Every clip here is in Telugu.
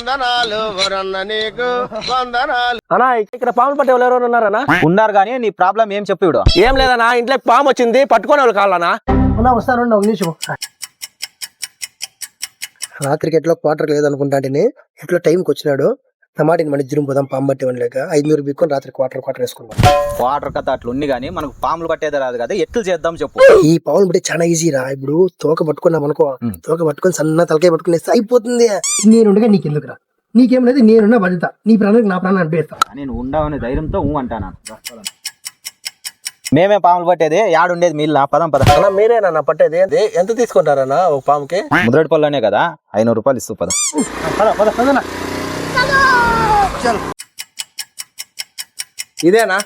వందనాలు వరన్న నీకు వందనాలు. అన్నా ఇక్కడ పాములు పట్టే వాళ్ళు ఎవరైనా ఉన్నారనా ఉన్నారు కానీ నీ ప్రాబ్లం ఏం చెప్పు ఏం లేదన్నా ఇంట్లో పాము వచ్చింది పట్టుకునే వాళ్ళు కావాలనా అన్నా వస్తానండి ఒక నిమిషం. రాత్రికి ఎట్లా క్వార్టర్ లేదనుకుంటా ఎట్లా టైంకి వచ్చినాడు? టమాటిని ఇద్దరం పోదాం పాము పట్టి లేక ఐదునూరు బిక్కొని రాత్రి క్వార్టర్ క్వార్టర్ వేసుకుందాం వాటర్ కథ అట్లా ఉంది కానీ మనకు పాములు పట్టేది రాదు కదా ఎట్లు చేద్దాం చెప్పు. ఈ పావులు బట్టి చాలా ఈజీ రా ఇప్పుడు తోక పట్టుకున్నాం అనుకో. తోక పట్టుకొని సన్న తలకాయ పట్టుకుని వేస్తే అయిపోతుంది. నేనుండగా నీకు ఎందుకురా నీకేం లేదు నేనున్న బాధ్యత. నీ ప్రాణానికి నా ప్రాణాన్ని అనిపిస్తా నేను ఉండవనే ధైర్యంతో ఊ అంటాను? మేమే పాములు పట్టేది యాడుండేది మీళ్ళ పదం పద. అన్నా మీరేనా పట్టేది ఏంది? ఎంత తీసుకుంటారన్నా ఒక పాముకి? ముద్రడి పళ్ళనే కదా ఐనూరు రూపాయలు ఇస్తూ పద. పద, పద, పదనా. ఇదేనా?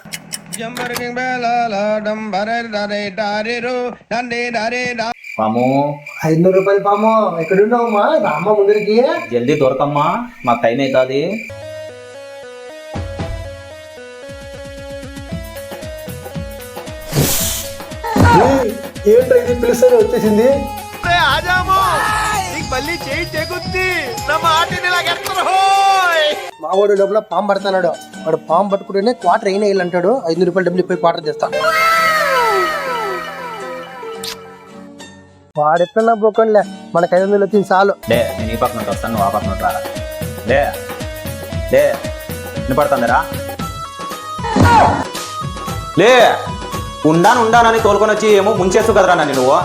పాము. ఐదునూరు రూపాయలు పాము. ఎక్కడున్నావు మా? రామ్మ ముందరికి. జల్దీ దొరకమ్మా. మాకు టైం అవుతుంది ఏంటో ఇది? పిలుస్తానే వచ్చేసింది. ఆజాము మళ్ళీ చేయి చెగుద్ది నా మాటిని లాగెత్తరు హోయ్ మా వాడు లోపల పాము పడుతున్నాడు. వాడు పాము పట్టుకుంటేనే క్వార్టర్ అయినా అంటాడు. ఐదు రూపాయలు డబ్బులు పోయి క్వార్టర్ చేస్తా. వాడెట్లా పోకండిలే. మనకు ఐదు వందలు వచ్చింది చాలు. లే నేను ఈ పక్కన వస్తాను ఆ పక్కన లే లే వినపడుతుందిరా లే ఉండాను ఉండానని తోలుకొని వచ్చి ఏమో ముంచేస్తూ కదరా నన్ను నువ్వు.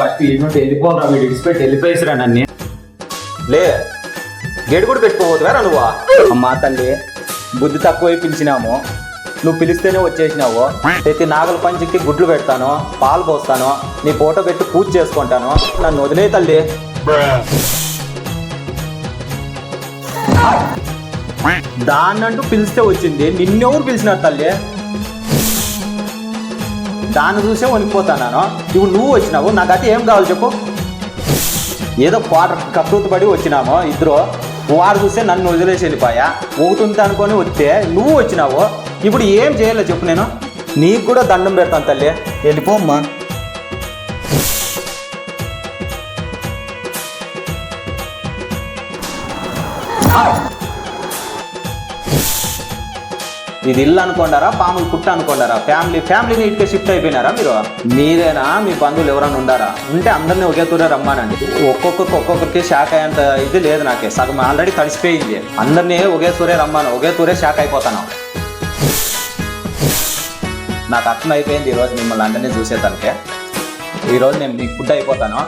ఫస్ట్ ఇంటి వెళ్ళిపోరా వీడు వెళ్ళిపోయేసిరా నన్ను. లే గేడు కూడా పెట్టుకోవద్దురా నువ్వు. అమ్మా తల్లి బుద్ధి తక్కువై పిలిచినాము. నువ్వు పిలిస్తేనే వచ్చేసినావు. ప్రతి నాగల పంచికి గుడ్లు పెడతాను పాలు పోస్తాను నీ ఫోటో పెట్టి పూజ చేసుకుంటాను. నన్ను వదిలే తల్లి. దాన్నంటూ పిలిస్తే వచ్చింది. నిన్నెవరు పిలిచినారు తల్లి? దాన్ని చూసే వణికిపోతాను ఇప్పుడు నువ్వు వచ్చినావు. నాకు అయితే ఏం కావాలి చెప్పు. ఏదో క్వార్టర్ కకృతి పడి వచ్చినాము ఇద్దరు. వారు చూస్తే నన్ను వదిలేసి వెళ్ళిపోయా ఒకటి ఉంది అనుకొని వస్తే నువ్వు వచ్చినావు ఇప్పుడు ఏం చేయాలో చెప్పు నేను. నీకు కూడా దండం పెడతాను తల్లి. వెళ్ళిపోమ్మా. ఇది ఇల్లు అనుకోండారా పాములు పుట్ట అనుకోండారా ఫ్యామిలీ ఫ్యామిలీని ఇటుకే షిఫ్ట్ అయిపోయినారా మీరు? మీరేనా? మీ బంధువులు ఎవరైనా ఉండారా? ఉంటే అందరినీ ఒకే తూరే రమ్మానండి. ఒక్కొక్కరికి ఒక్కొక్కరికి షాక్ అయ్యేంత ఇది లేదు నాకే. సగం ఆల్రెడీ తడిసిపోయింది. అందరినీ ఒకే తూరే రమ్మాను. ఒకే తూరే షాక్ అయిపోతాను. నాకు అర్థం అయిపోయింది ఈరోజు మిమ్మల్ని అందరినీ చూసేదానికే ఈరోజు నేను మీకు ఫుడ్ అయిపోతాను.